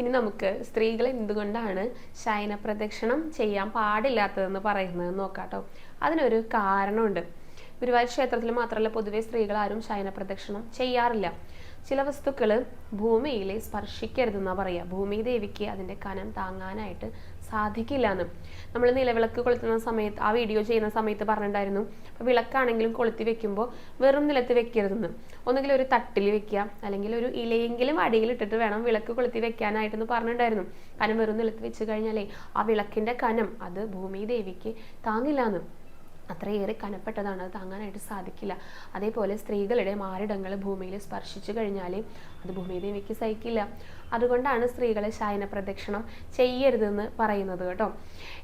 ഇനി നമുക്ക് സ്ത്രീകൾ എന്തുകൊണ്ടാണ് ശയന പ്രദക്ഷിണം ചെയ്യാൻ പാടില്ലാത്തതെന്ന് പറയുന്നത് നോക്കാട്ടോ. അതിനൊരു കാരണമുണ്ട്. ഗുരുവായൂർ ക്ഷേത്രത്തിൽ മാത്രമല്ല പൊതുവെ സ്ത്രീകൾ ആരും ശയന പ്രദക്ഷിണം ചെയ്യാറില്ല. ചില വസ്തുക്കൾ ഭൂമിയിൽ സ്പർശിക്കരുതെന്നാണ് പറയുക ഭൂമി ദേവിക്ക് അതിന്റെ കനം താങ്ങാനായിട്ട് സാധിക്കില്ല എന്ന് നമ്മൾ നിലവിളക്ക് കൊളുത്തുന്ന സമയത്ത് ആ വീഡിയോ ചെയ്യുന്ന സമയത്ത് പറഞ്ഞിട്ടുണ്ടായിരുന്നു. വിളക്കാണെങ്കിലും കൊളുത്തി വെക്കുമ്പോൾ വെറും നിലത്ത് വെക്കരുതെന്ന്. ഒന്നുകിൽ ഒരു തട്ടിൽ വെക്കുക അല്ലെങ്കിൽ ഒരു ഇലയെങ്കിലും അടിയിൽ ഇട്ടിട്ട് വേണം വിളക്ക് കൊളുത്തി വെക്കാനായിട്ടെന്ന് പറഞ്ഞിട്ടുണ്ടായിരുന്നു. കാരണം വെറും നിലത്ത് വെച്ച് കഴിഞ്ഞാലേ ആ വിളക്കിന്റെ കനം അത് ഭൂമി ദേവിക്ക് താങ്ങില്ല എന്ന് അത്രയേറെ കനപ്പെട്ടതാണ്. അത് താങ്ങാനായിട്ട് സാധിക്കില്ല. അതേപോലെ സ്ത്രീകളുടെ മാറിടങ്ങൾ ഭൂമിയിൽ സ്പർശിച്ചു കഴിഞ്ഞാൽ അത് ഭൂമിദേവിക്ക് സഹിക്കില്ല. അതുകൊണ്ടാണ് സ്ത്രീകളെ ശയന പ്രദക്ഷിണം ചെയ്യരുതെന്ന് പറയുന്നത് കേട്ടോ.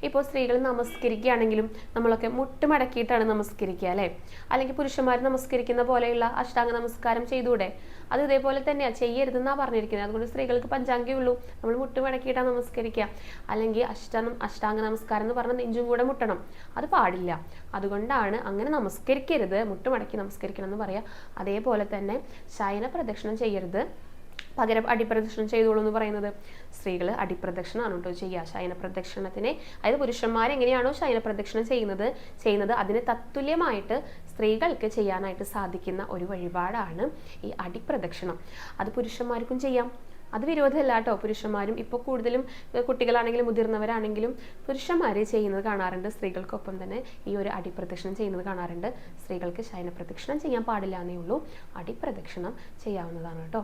ഇപ്പോൾ സ്ത്രീകൾ നമസ്കരിക്കുകയാണെങ്കിലും നമ്മളൊക്കെ മുട്ടുമടക്കിയിട്ടാണ് നമസ്കരിക്കുക അല്ലേ? അല്ലെങ്കിൽ പുരുഷന്മാർ നമസ്കരിക്കുന്ന പോലെയുള്ള അഷ്ടാംഗ നമസ്കാരം ചെയ്തുകൂടെ? അത് ഇതേപോലെ തന്നെയാണ് ചെയ്യരുതെന്നാണ് പറഞ്ഞിരിക്കുന്നത്. അതുകൊണ്ട് സ്ത്രീകൾക്ക് പഞ്ചാംഗേ ഉള്ളൂ. നമ്മൾ മുട്ടുമടക്കിയിട്ടാണ് നമസ്കരിക്കുക. അല്ലെങ്കിൽ അഷ്ടം അഷ്ടാംഗ നമസ്കാരം എന്ന് പറഞ്ഞാൽ നെഞ്ചും കൂടെ മുട്ടണം. അത് പാടില്ല. അതുകൊണ്ടാണ് അങ്ങനെ നമസ്കരിക്കരുത് മുട്ടുമടക്കി നമസ്കരിക്കണം എന്ന് പറയാം. അതേപോലെ തന്നെ ശയന പ്രദക്ഷിണം ചെയ്യരുത്. പകരം അടിപ്രദക്ഷിണം ചെയ്തോളൂ എന്ന് പറയുന്നത്. സ്ത്രീകൾ അടിപ്രദക്ഷിണമാണ് കേട്ടോ ചെയ്യുക. ശയന പ്രദക്ഷിണത്തിനെ അതായത് പുരുഷന്മാർ എങ്ങനെയാണോ ശയന പ്രദക്ഷിണം ചെയ്യുന്നത് ചെയ്യുന്നത് അതിന് തത്തുല്യമായിട്ട് സ്ത്രീകൾക്ക് ചെയ്യാനായിട്ട് സാധിക്കുന്ന ഒരു വഴിപാടാണ് ഈ അടിപ്രദക്ഷിണം. അത് പുരുഷന്മാർക്കും ചെയ്യാം. അത് വിരോധമല്ല കേട്ടോ പുരുഷന്മാരും. ഇപ്പോൾ കൂടുതലും കുട്ടികളാണെങ്കിലും മുതിർന്നവരാണെങ്കിലും പുരുഷന്മാരെ ചെയ്യുന്നത് കാണാറുണ്ട്. സ്ത്രീകൾക്കൊപ്പം തന്നെ ഈ ഒരു അടിപ്രദക്ഷിണം ചെയ്യുന്നത് കാണാറുണ്ട്. സ്ത്രീകൾക്ക് ശയന പ്രദക്ഷിണം ചെയ്യാൻ പാടില്ല എന്നേ ഉള്ളൂ. അടിപ്രദക്ഷിണം ചെയ്യാവുന്നതാണ് കേട്ടോ.